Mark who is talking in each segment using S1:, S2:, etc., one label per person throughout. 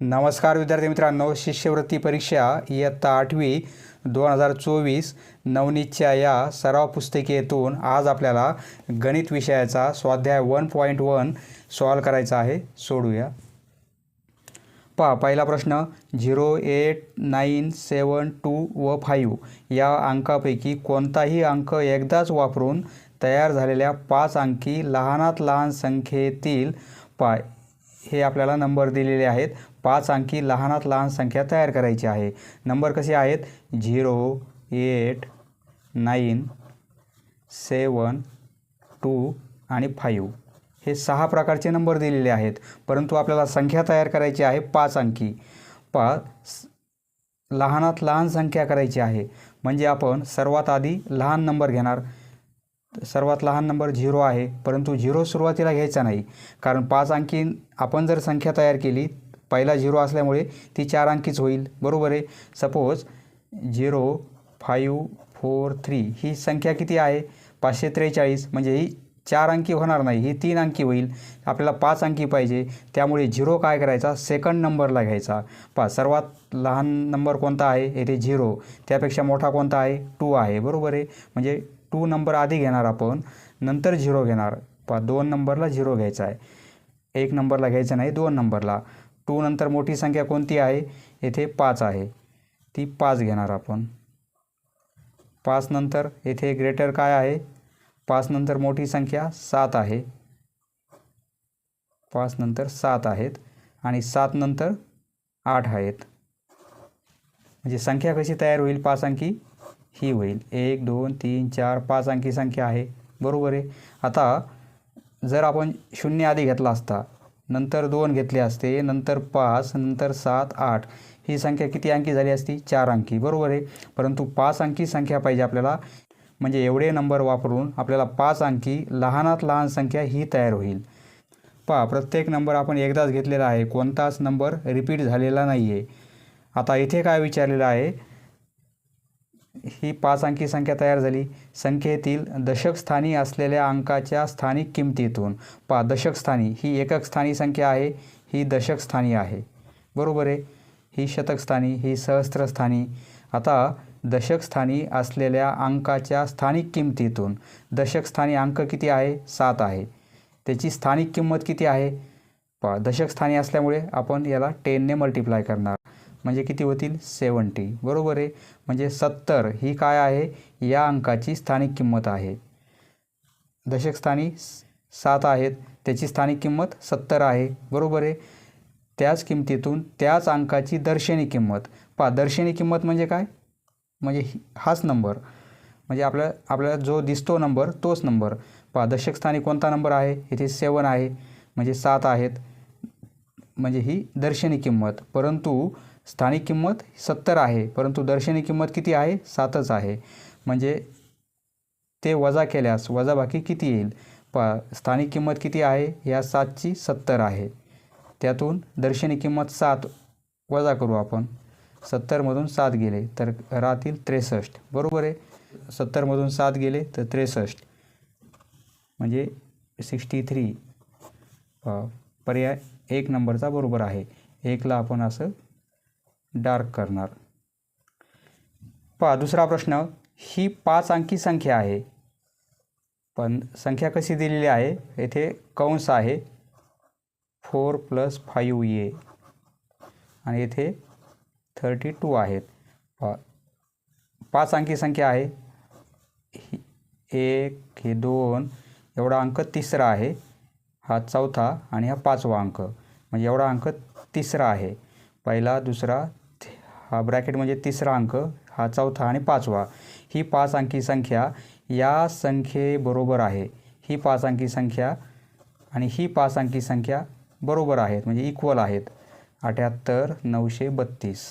S1: नमस्कार विद्यार्थी मित्रांनो. शिष्यवृत्ती परीक्षा इयत्ता आठवी दोन हजार चोवीस नवनीतच्या या सराव पुस्तिकेतून आज आपल्याला गणित विषयाचा स्वाध्याय वन पॉईंट वन सॉल्व करायचा आहे. सोडूया. पहा पहिला प्रश्न zero eight nine seven two व फाईव्ह या अंकापैकी कोणताही अंक एकदाच वापरून तयार झालेल्या पाच अंकी लहानात लहान संख्येतील पा हे आपल्याला नंबर दिलेले आहेत. पाच अंकी लहानात लहान संख्या तयार करायची आहे. नंबर कसे आहेत? Zero eight nine seven two आणि फाईव्ह. हे सहा प्रकारचे नंबर दिलेले आहेत. परंतु आपल्याला संख्या तयार करायची आहे पाच अंकी. पाच लहानात लहान संख्या करायची आहे. म्हणजे आपण सर्वात आधी लहान नंबर घेणार. सर्वात लहान नंबर झिरो आहे. परंतु झिरो सुरुवातीला घ्यायचा नाही. कारण पाच अंकी आपण जर संख्या तयार केली पहिला झिरो असल्यामुळे ती चार अंकीच होईल. बरोबर आहे? Suppose zero five four three ही संख्या किती आहे? पाचशे त्रेचाळीस. म्हणजे ही चार अंकी होणार नाही ही तीन अंकी होईल. आपल्याला पाच अंकी पाहिजे. त्यामुळे झिरो काय करायचा? सेकंड नंबरला घ्यायचा. पा सर्वात लहान नंबर कोणता आहे? येथे झिरो. त्यापेक्षा मोठा कोणता आहे? टू आहे. बरोबर आहे? म्हणजे टू नंबर आधी घेणार आपण नंतर झिरो घेणार. पा दोन नंबरला झिरो घ्यायचा आहे. एक नंबरला घ्यायचं नाही दोन नंबरला टू नंतर मोठी संख्या कोणती आहे? येथे पाच आहे. ती पाच घेणार आपण. पाच नंतर येथे ग्रेटर काय आहे? पाच नंतर मोठी संख्या सात आहे. पाच नंतर सात आहेत आणि सात नंतर आठ आहेत. म्हणजे संख्या कशी तयार होईल? पाच अंकी ही होईल. एक दोन तीन चार पाच अंकी संख्या आहे. बरोबर आहे. आता जर आपण शून्य आधी घेतला असता नंतर दोन घेतले असते नंतर पाच नंतर सात आठ. ही संख्या किती अंकी झाली असती? चार अंकी. बरोबर आहे? परंतु पाच अंकी संख्या पाहिजे आपल्याला. म्हणजे एवढे नंबर वापरून आपल्याला पाच अंकी लहानात लहान संख्या ही तयार होईल. पहा प्रत्येक नंबर आपण एकदाच घेतलेला आहे. कोणताच नंबर रिपीट झालेला नाही आहे आता इथे काय विचारलेलं आहे? ही पाच अंकी संख्या तयार झाली. संख्येतील दशक स्थानी असलेल्या अंकाच्या स्थानिक किमतीतून पा दशकस्थानी ही एकक स्थानी संख्या आहे ही दशक स्थानी आहे. बरोबर आहे? ही शतकस्थानी ही सहस्त्रस्थानी. आता दशक स्थानी असलेल्या अंकाच्या स्थानिक किमतीतून दशक स्थानी अंक किती आहे? सात आहे. त्याची स्थानिक किंमत किती आहे? पा दशक स्थानी असल्यामुळे आपण याला टेनने मल्टिप्लाय करणार म्हणजे किती होतील? सेवन्टी. बरोबर आहे? म्हणजे सत्तर. ही काय आहे? या अंकाची स्थानिक किंमत आहे. दशकस्थानी सात आहेत. त्याची स्थानिक किंमत सत्तर आहे. बरोबर आहे? त्याच किमतीतून त्याच अंकाची दर्शनी किंमत. पा दर्शनी किंमत म्हणजे काय? म्हणजे ही- हाच नंबर. म्हणजे आपल्या आपल्याला जो दिसतो नंबर तोच नंबर. पहा दशकस्थानी कोणता नंबर आहे? इथे सेवन आहे. म्हणजे सात आहेत. म्हणजे ही दर्शनी किंमत. परंतु स्थानिक किंमत सत्तर आहे परंतु दर्शनी किंमत किती आहे? सातच आहे. म्हणजे ते वजा केल्यास वजाबाकी किती येईल? प स्थानिक किंमत किती आहे? या सातची सत्तर आहे. त्यातून दर्शनी किंमत सात वजा करू आपण. सत्तरमधून सात गेले तर राहतील त्रेसष्ट. बरोबर आहे? सत्तरमधून सात गेले तर त्रेसष्ट. म्हणजे सिक्स्टी थ्री. पर्याय एक नंबरचा बरोबर आहे. एकला आपण असं डार्क करणार. पहा दुसरा प्रश्न ही पाच अंकी संख्या आहे. पण संख्या कशी दिलेली आहे? येथे कंस आहे. Four plus five A. आणि येथे थर्टी टू आहेत. पहा पाच अंकी संख्या आहे. ही एक हे दोन एवढा अंक तिसरा आहे. हा चौथा आणि हा पाचवा अंक. म्हणजे एवढा अंक तिसरा आहे. पहिला दुसरा हा ब्रॅकेट म्हणजे तिसरा अंक हा चौथा आणि पाचवा. ही पाच अंकी संख्या या संख्येबरोबर आहे. ही पाच अंकी संख्या आणि ही पाच अंकी संख्या बरोबर आहेत म्हणजे इक्वल आहेत. अठ्याहत्तर नऊशे बत्तीस.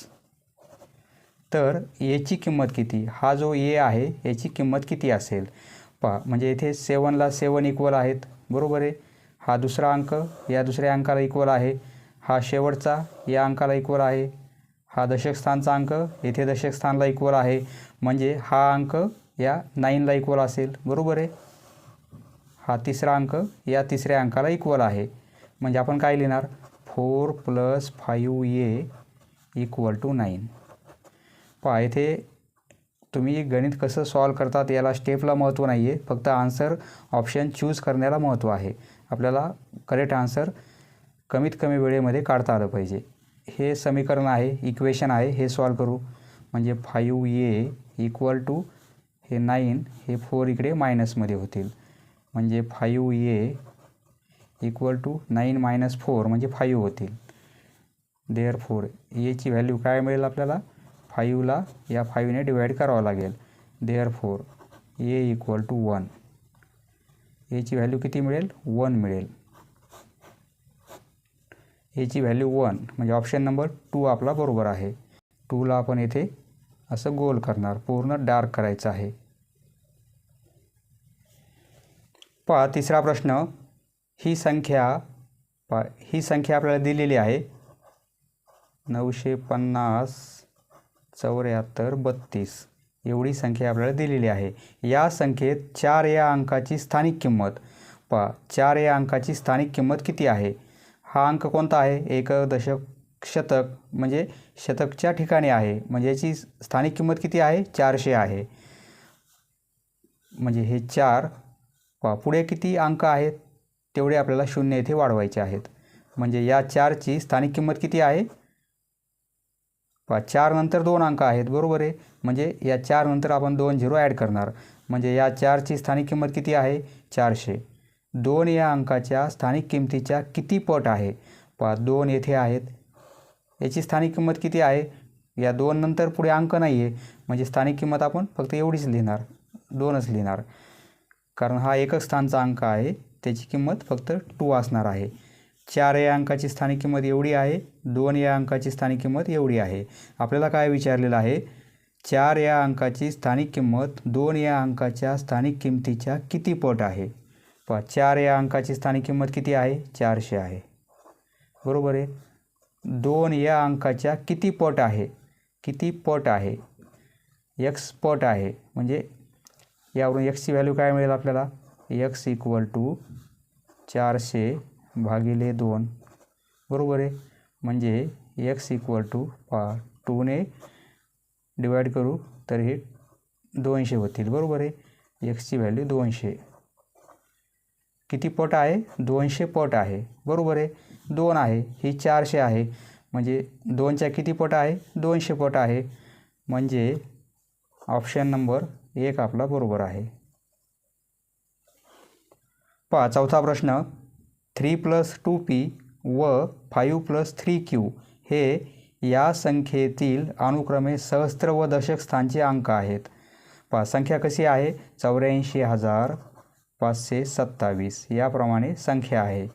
S1: तर याची किंमत किती? हा जो ए आहे याची किंमत किती असेल? पहा म्हणजे इथे सेवनला सेवन इक्वल आहेत बरोबर आहे? हा दुसरा अंक या दुसऱ्या अंकाला इक्वल आहे. हा शेवटचा या अंकाला इक्वल आहे. हा दशकस्थानचा अंक. येथे दशकस्थानला इक्वल आहे. म्हणजे हा अंक या नाईनला इक्वल असेल. बरोबर आहे? हा तिसरा अंक या तिसऱ्या अंकाला इक्वल आहे. म्हणजे आपण काय लिहिणार? Four plus five A equal to nine पहा येथे तुम्ही गणित कसं सॉल्व करतात याला स्टेपला महत्त्व नाही आहे फक्त आन्सर ऑप्शन चूज करण्याला महत्त्व आहे. आपल्याला करेक्ट आन्सर कमीत कमी वेळेमध्ये काढता आलं पाहिजे. हे समीकरण आहे इक्वेशन आहे हे सॉल्व करू. म्हणजे फाईव्ह ए इक्वल टू हे नाईन हे फोर इकडे मायनसमध्ये होतील. म्हणजे five A equal to nine minus four म्हणजे फाईव्ह होतील. देअर फोर एची व्हॅल्यू काय मिळेल आपल्याला? फाईव्हला या फाईव्हने डिवाईड करावं लागेल. Therefore A equal to one एची व्हॅल्यू किती मिळेल? वन मिळेल. एची व्हॅल्यू वन म्हणजे ऑप्शन नंबर टू आपला बरोबर आहे. टूला आपण येथे असं गोल करणार पूर्ण डार्क करायचं आहे. पहा तिसरा प्रश्न ही संख्या पा ही संख्या आपल्याला दिलेली आहे. नऊशे पन्नास चौऱ्याहत्तर बत्तीस. एवढी संख्या आपल्याला दिलेली आहे. या संख्येत चार या अंकाची स्थानिक किंमत. पहा चार या अंकाची स्थानिक किंमत किती आहे? हा अंक कोणता आहे? एक दशक शतक म्हणजे शतकच्या ठिकाणी आहे. म्हणजे याची स्थानिक किंमत किती आहे? चारशे आहे. म्हणजे हे चार वा पुढे किती अंक आहेत? तेवढे आपल्याला शून्य येथे वाढवायचे आहेत. म्हणजे या चारची स्थानिक किंमत किती आहे? पहा चार नंतर दोन अंक आहेत. बरोबर आहे? म्हणजे या चार नंतर आपण दोन झिरो ॲड करणार. म्हणजे या चारची स्थानिक किंमत किती आहे? चारशे. दोन या अंकाच्या स्थानिक किमतीच्या किती पट आहे? पहा दोन येथे आहेत. याची स्थानिक किंमत किती आहे? या दोन नंतर पुढे अंक नाही आहे म्हणजे स्थानिक किंमत आपण फक्त एवढीच लिहिणार दोनच लिहिणार. कारण हा एकच स्थानचा अंक आहे त्याची किंमत फक्त टू असणार आहे. चार या अंकाची स्थानिक किंमत एवढी आहे दोन या अंकाची स्थानिक किंमत एवढी आहे. आपल्याला काय विचारलेलं आहे? चार या अंकाची स्थानिक किंमत दोन या अंकाच्या स्थानिक किमतीच्या किती पट आहे? पहा चार या अंकाची स्थानिक किंमत किती आहे? चारशे आहे. बरोबर आहे? दोन या अंकाच्या किती पट आहे? किती पट आहे? एक्स पट आहे. म्हणजे यावरून एक्सची व्हॅल्यू काय मिळेल आपल्याला? एक्स इक्वल टू चारशे भागिले दोन. बरोबर आहे? म्हणजे एक्स इक्वल टू पा टूने डिवाईड करू तर हे दोनशे होतील. बरोबर आहे? एक्सची व्हॅल्यू दोनशे. किती पट आहे? दोनशे पट आहे. बरोबर आहे? दोन आहे. ही चारशे आहे. म्हणजे दोनच्या किती पट आहे? दोनशे पट आहे. म्हणजे ऑप्शन नंबर एक आपला बरोबर आहे. पहा चौथा प्रश्न. थ्री प्लस टू पी व फाईव्ह प्लस थ्री क्यू हे या संख्येतील अनुक्रमे सहस्त्र व दशक स्थानचे अंक आहेत. पहा संख्या कशी आहे? चौऱ्याऐंशी हजार पाचशे सत्तावीस याप्रमाणे संख्या आहे.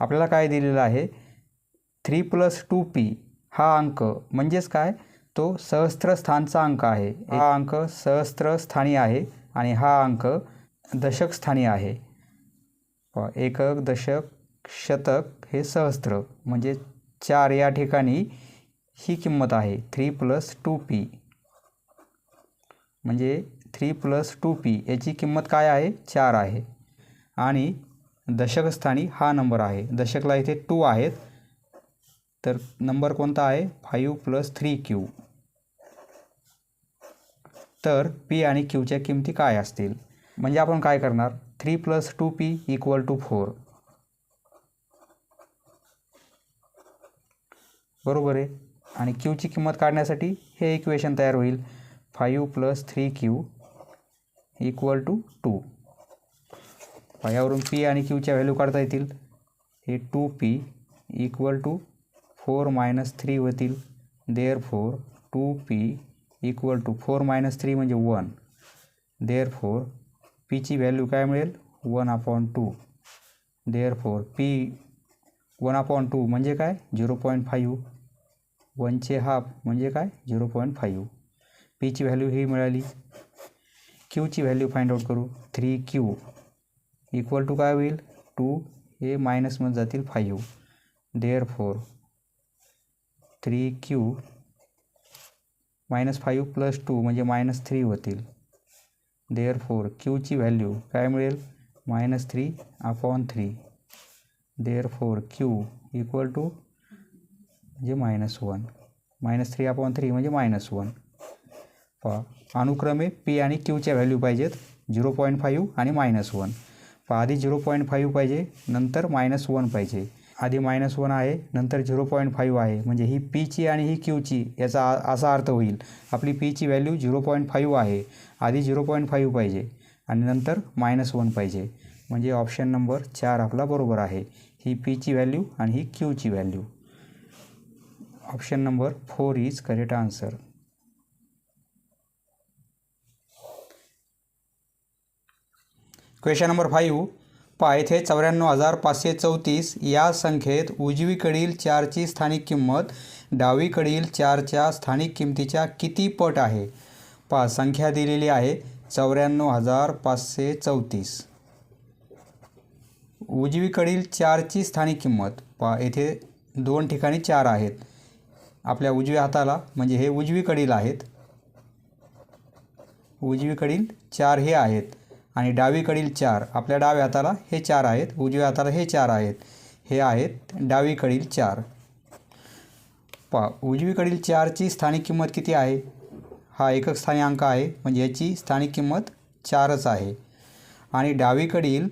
S1: आपल्याला काय दिलेलं आहे? थ्री प्लस टू पी हा अंक म्हणजेच काय? तो सहस्त्र स्थानचा अंक आहे. हा अंक सहस्त्र स्थानी आहे आणि हा अंक दशक स्थानी आहे. एकक दशक शतक हे सहस्त्र म्हणजे चार या ठिकाणी ही किंमत आहे. थ्री प्लस टू पी म्हणजे थ्री प्लस टू पी याची किंमत काय आहे? चार आहे. आणि दशकस्थानी हा नंबर आहे. दशकला इथे टू आहेत. तर नंबर कोणता आहे? Five plus three Q. तर पी आणि क्यूच्या किमती काय असतील? म्हणजे आपण काय करणार? Three plus two P equal to four. बरोबर आहे. आणि क्यूची किंमत काढण्यासाठी हे इक्वेशन तयार होईल. Five plus three Q equal to two यावरून पी आणि क्यूच्या व्हॅल्यू काढता येतील. हे two P equal to four minus three होतील. Therefore two P equal to four minus three म्हणजे वन देअर फोर पीची व्हॅल्यू काय मिळेल? One upon two therefore P one upon two म्हणजे काय? झिरो पॉईंट फाईव्ह वनचे हाफ म्हणजे काय? झिरो पॉईंट फाईव्ह पीची व्हॅल्यू ही मिळाली. क्यूची व्हॅल्यू फाइंड आउट करू. थ्री क्यू इक्वल टू काय होईल? टू हे मायनसमध्ये जातील five therefore three Q minus five plus two म्हणजे मायनस थ्री होतील. देअर फोर क्यूची व्हॅल्यू काय मिळेल? Minus three upon three therefore Q equal to म्हणजे minus one minus three upon three म्हणजे मायनस वन पहा. अनुक्रमे पी आणि क्यूच्या व्हॅल्यू पाहिजेत झिरो पॉईंट फाईव्ह आणि मायनस वन पहा आधी झिरो पॉईंट फाईव्ह पाहिजे नंतर मायनस वन पाहिजे. आधी मायनस वन आहे नंतर झिरो पॉईंट फाईव्ह आहे. म्हणजे ही पीची आणि ही क्यूची याचा आ- असा अर्थ होईल. आपली पीची व्हॅल्यू झिरो पॉईंट फाईव्ह आहे. आधी झिरो पॉईंट फाईव्ह पाहिजे आणि नंतर मायनस वन पाहिजे. म्हणजे ऑप्शन नंबर चार आपला बरोबर आहे. ही पीची व्हॅल्यू आणि ही क्यूची value option number four is correct answer question number five पहा येथे चौऱ्याण्णव हजार पाचशे चौतीस या संख्येत उजवीकडील चारची स्थानिक किंमत डावीकडील चारच्या स्थानिक किंमतीच्या किती पट आहे? पहा संख्या दिलेली आहे चौऱ्याण्णव हजार पाचशे चौतीस. उजवीकडील चारची स्थानिक किंमत पहा येथे दोन ठिकाणी चार आहेत. आपल्या उजव्या हाताला म्हणजे हे उजवीकडील आहेत. उजवीकडील चार हे आहेत. आणि डावीकडील चार आपल्या डाव्या हाताला हे चार आहेत उजव्या हाताला हे चार आहेत. हे आहेत डावीकडील चार. पा उजवीकडील चारची स्थानिक किंमत किती आहे? हा एकक स्थानी अंक आहे म्हणजे याची स्थानिक किंमत चारच आहे. आणि डावीकडील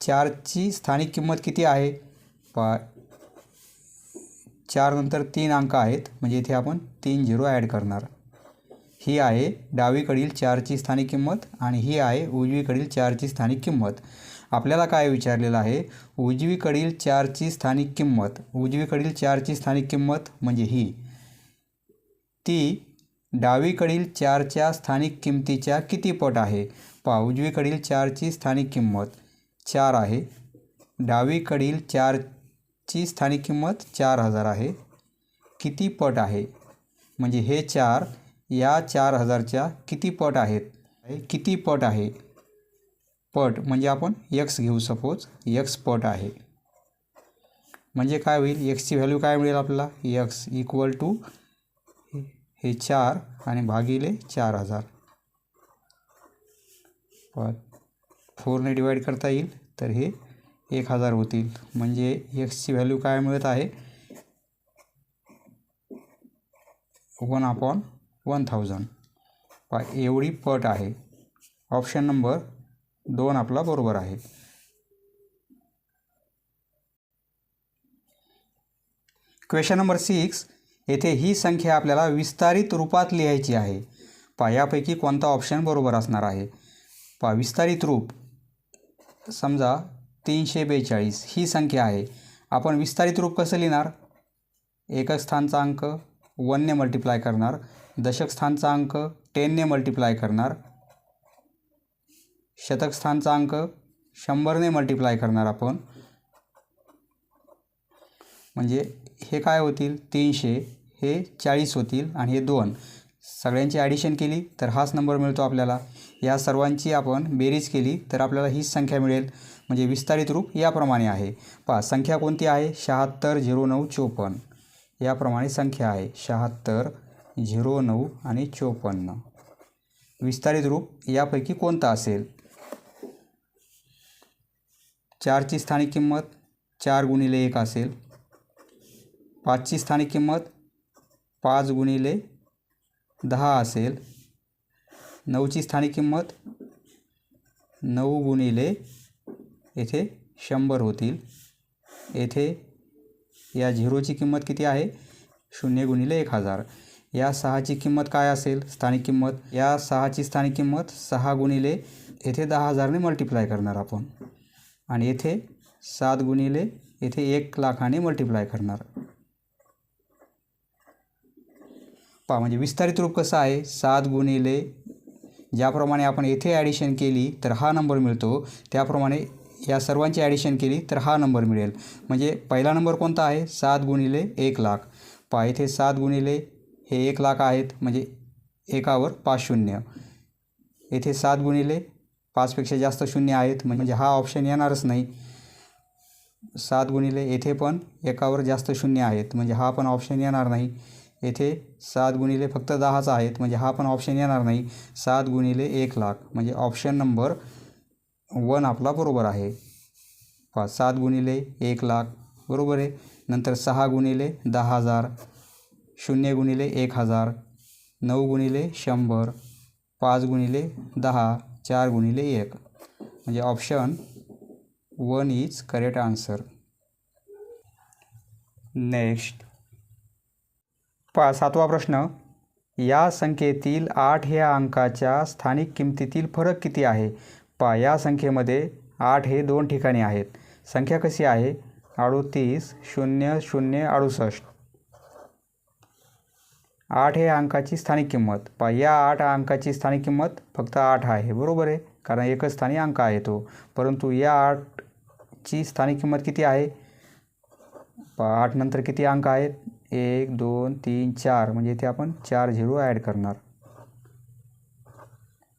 S1: चारची स्थानिक किंमत किती आहे? पा चार नंतर तीन अंक आहेत म्हणजे इथे आपण तीन झिरो ॲड करणार. ही आहे डावीकडील चारची स्थानिक किंमत आणि ही आहे उजवीकडील चारची स्थानिक किंमत. आपल्याला काय विचारलेलं आहे? उजवीकडील चारची स्थानिक किंमत उजवीकडील चारची स्थानिक किंमत म्हणजे ही. ती डावीकडील चारच्या स्थानिक किंमतीच्या किती पट आहे? पहा उजवीकडील चारची स्थानिक किंमत चार आहे. डावीकडील चारची स्थानिक किंमत चार हजार आहे. किती पट आहे? म्हणजे हे चार या चार हजारच्या किती पट आहेत? किती पट आहे? पट म्हणजे आपण यक्स घेऊ सपोज यक्स पट आहे. म्हणजे काय होईल? यक्सची व्हॅल्यू काय मिळेल आपल्याला? यक्स इक्वल टू हे चार आणि भागिले चार हजार. फोरने डिवाईड करता येईल तर हे एक हजार होतील. म्हणजे एक्सची व्हॅल्यू काय मिळत आहे? वन अपॉन वन थाउजंड पा एवढी पट आहे. ऑप्शन नंबर दोन आपला बरोबर आहे. क्वेश्चन नंबर सिक्स येथे ही संख्या आपल्याला विस्तारित रूपात लिहायची आहे. पा यापैकी कोणता ऑप्शन बरोबर असणार आहे? पा विस्तारित रूप. समजा तीनशे बेचाळीस ही संख्या आहे. आपण विस्तारित रूप कसं लिहिणार? एकक स्थानचा अंक वनने मल्टिप्लाय करणार. दशकस्थानचा अंक टेनने मल्टिप्लाय करणार. शतकस्थानचा अंक शंभरने मल्टिप्लाय करणार आपण. म्हणजे हे काय होतील? तीनशे हे चाळीस होतील आणि हे दोन. सगळ्यांची ॲडिशन केली तर हाच नंबर मिळतो आपल्याला. या सर्वांची आपण बेरीज केली तर आपल्याला हीच संख्या मिळेल. म्हणजे विस्तारित रूप याप्रमाणे आहे. पहा संख्या कोणती आहे? शहात्तर झिरो नऊ चोपन्न. याप्रमाणे संख्या आहे. शहात्तर झिरो नऊ आणि चोपन्न. विस्तारित रूप यापैकी कोणता असेल? चारची स्थानिक किंमत चार गुणिले एक असेल. पाचची स्थानिक किंमत पाच गुणिले दहा असेल. नऊची स्थानिक किंमत नऊ गुणिले येथे शंभर होतील. येथे या झिरोची किंमत किती आहे? शून्य गुणिले एक हजार. या सहाची किंमत काय असेल? स्थानिक किंमत. या सहाची स्थानिक किंमत सहा गुणिले येथे दहा हजारने मल्टिप्लाय करणार आपण. आणि येथे सात गुणिले येथे एक लाखाने मल्टिप्लाय करणार. पहा म्हणजे विस्तारित रूप कसं आहे? सात गुणिले ज्याप्रमाणे आपण येथे ॲडिशन केली तर हा नंबर मिळतो. त्याप्रमाणे या सर्वांची ॲडिशन केली तर हा नंबर मिळेल. म्हणजे पहिला नंबर कोणता आहे? सात गुणिले एक लाख. पहा येथे सात गुणिले हे एक लाख आहेत म्हणजे एकावर पाच शून्य. येथे सात गुणिले पाचपेक्षा जास्त शून्य आहेत म्हणजे हा ऑप्शन येणारच नाही. सात गुणिले येथे पण एकावर जास्त शून्य आहेत म्हणजे हा पण ऑप्शन येणार नाही. येथे सात गुणिले फक्त दहाच आहेत म्हणजे हा पण ऑप्शन येणार नाही. सात गुणिले एक लाख म्हणजे ऑप्शन नंबर वन आपला बरोबर आहे. पाच सात गुणिले एक लाख बरोबर आहे. नंतर सहा गुणिले दहा हजार शून्य गुणिले एक हजार नऊ गुणिले शंभर पाच गुणिले दहा चार गुणिले एक. म्हणजे option one is correct answer. Next. पा सातवा प्रश्न. या संख्येतील आठ ह्या अंकाच्या स्थानिक किमतीतील फरक किती आहे? पहा या संख्येमध्ये आठ हे दोन ठिकाणी आहेत. संख्या कशी आहे? अडोतीस शून्य शून्य अडुसष्ट. आठ हे अंकाची स्थानिक किंमत. पहा या आठ अंकाची स्थानिक किंमत फक्त आठ आहे. बरोबर आहे? कारण एकच स्थानिक अंक आहे तो. परंतु या आठची स्थानिक किंमत किती आहे? पहा आठ नंतर किती अंक आहेत? एक दोन तीन चार. म्हणजे इथे आपण चार झिरो ॲड करणार.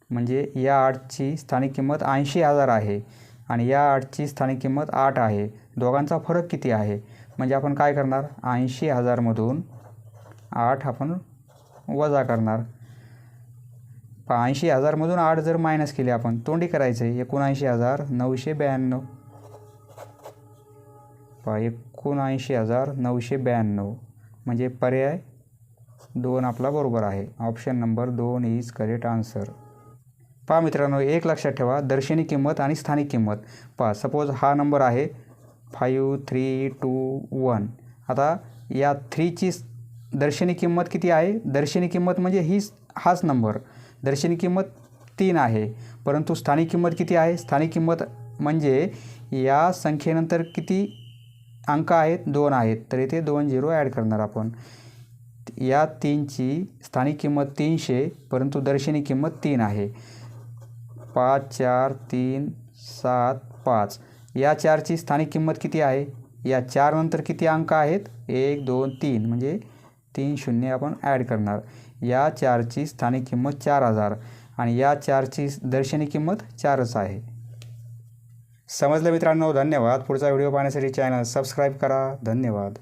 S1: म्हणजे या आठची स्थानिक किंमत ऐंशी हजार आहे आणि या आठची स्थानिक किंमत आठ आहे. दोघांचा फरक किती आहे? म्हणजे आपण काय करणार? ऐंशी हजारमधून आठ आपण वजा करणार. ऐंशी हजारमधून आठ जर मायनस केले आपण तोंडी करायचं आहे एकोणऐंशी हजार नऊशे ब्याण्णव. पहा एकोणऐंशी हजार नऊशे ब्याण्णव. म्हणजे पर्याय दोन आपला बरोबर आहे. ऑप्शन नंबर दोन इज करेक्ट आन्सर पहा मित्रांनो एक लक्षात ठेवा दर्शनी किंमत आणि स्थानिक किंमत. पहा सपोज हा नंबर आहे फाईव्ह थ्री टू वन आता या थ्रीची दर्शनी किंमत किती आहे? दर्शनी किंमत म्हणजे हीच हाच नंबर दर्शनी किंमत तीन आहे परंतु स्थानिक किंमत किती आहे? स्थानिक किंमत म्हणजे या संख्येनंतर किती अंक आहेत? दोन आहेत. तर इथे दोन झिरो ॲड करणार आपण. या तीनची स्थानिक किंमत तीनशे परंतु दर्शनी किंमत तीन आहे. पाच चार तीन सात पाच. या चारची स्थानिक किंमत किती आहे? या चारनंतर किती अंक आहेत? एक दोन तीन. म्हणजे तीन शून्य आपण ॲड करणार. या चारची स्थानिक किंमत चार हजार आणि या चारची दर्शनी किंमत चारच आहे. समजलं मित्रांनो? धन्यवाद. पुढचा व्हिडिओ पाहण्यासाठी चॅनल सबस्क्राईब करा. धन्यवाद.